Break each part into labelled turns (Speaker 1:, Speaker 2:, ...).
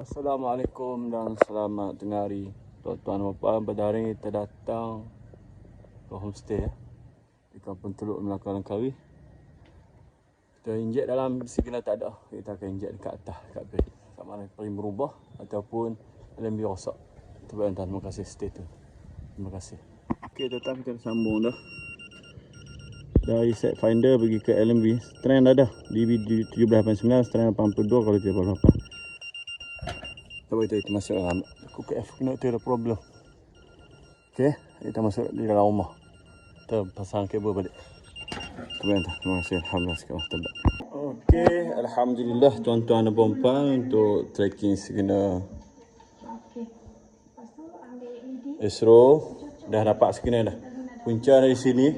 Speaker 1: Assalamualaikum dan selamat tengah hari Tuan-tuan dan puan pada hari ini kita datang ke homestay ya. Di kampung Teluk Melaka Langkawi Kita injek dalam signal tak ada. Kita akan injek dekat atas dekat bed Sama ada paling berubah ataupun LMB rosak. Itu tuan terima kasih. Stay tune Terima kasih. Ok tuan-tuan kita sambung dah. Dari set finder pergi ke LMB strand dah DB 1789 strand 82 kalau 38 tak boleh kita masuk dalam aku ke F kena ada problem. Ok kita masuk di dalam rumah. Kita pasang kabel balik. Kemudian terima kasih. Alhamdulillah sekarang tebak ok Alhamdulillah tuan-tuan dan puan untuk tracking signal Esro dah dapat signal dah. Punca dari sini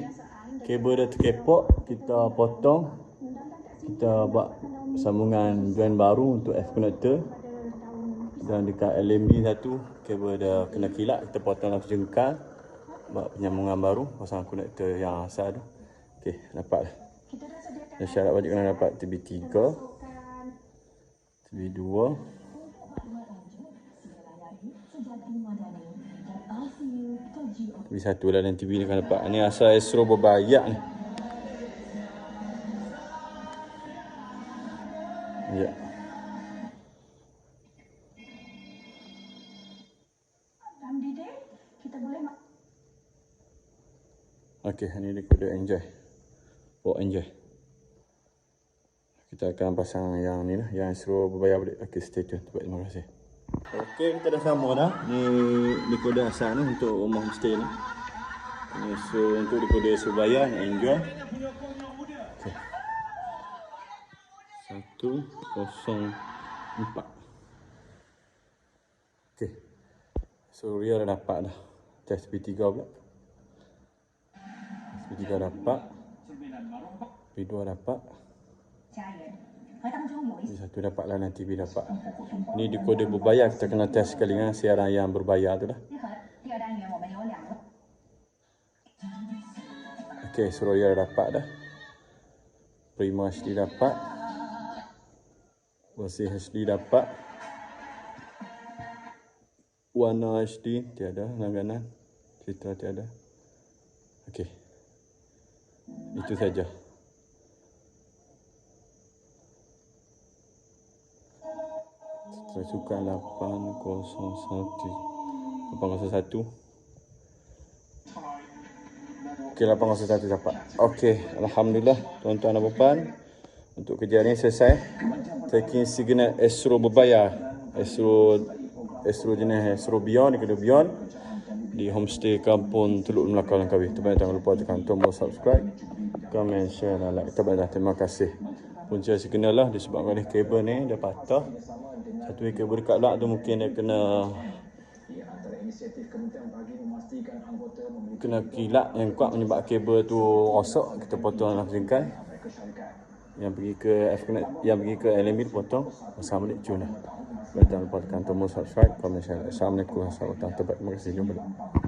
Speaker 1: kabel dah terkepok kita potong. Kita buat sambungan join baru untuk F connector dan dekat LMB satu kabel dah kena kilat kita potong langsung jengkal buat penyambungan baru pasang connector yang asal tu ok dapat dah dan syarat wajib kena dapat TB3 TB2 TV satu lah dan TV ni kan dapat. Ni asal Astro berbayar ni. Ya. Okey, ni dia kode enjoy. Oh, enjoy. Kita akan pasang yang ni lah, yang Astro berbayar balik. Okey, stay tune. Terima kasih. Okey, kita dah sama dah. Ni dekoder asal ni untuk rumah homestay ni. Ni so untuk dekoder Surabaya yang enjoy. Okey. Satu kosong empat. Okey. So Ria dah dapat dah. Test P3 pula. P3 dapat. P2 dapat. Ini satu dapat lah nanti B dapat. Ini di kode berbayar kita kena test sekali dengan siaran yang berbayar tu lah. Okey, Suraya dapat dah. Prima HD dapat. Bersih HD dapat. Warna HD tiada langganan. Cerita tiada. Okey. Itu saja. Saya suka 801 801 Okey 801 dapat Okey Alhamdulillah Tuan-tuan dan puan Untuk kerja ni selesai Taking signal Astro berbayar Astro Astro jenis Astro Beyond Kedua Beyond Di homestay kampung Teluk Melaka Langkawi Tuan-tuan jangan lupa tekan tombol subscribe Comment, share dan like. Terima kasih. Punca signal lah disebabkan oleh kabel ni Dia patah. Satu ekor berdekat belak tu mungkin dia kena kena kilat yang kuat menyebab kabel tu rosak. Kita potong dalam jengkai yang pergi ke F connect yang pergi ke LMB potong. Pasang balik cun jangan lupa tekan tombol subscribe komen share assalamualaikum. Warahmatullahi wabarakatuh terima kasih. Jumpa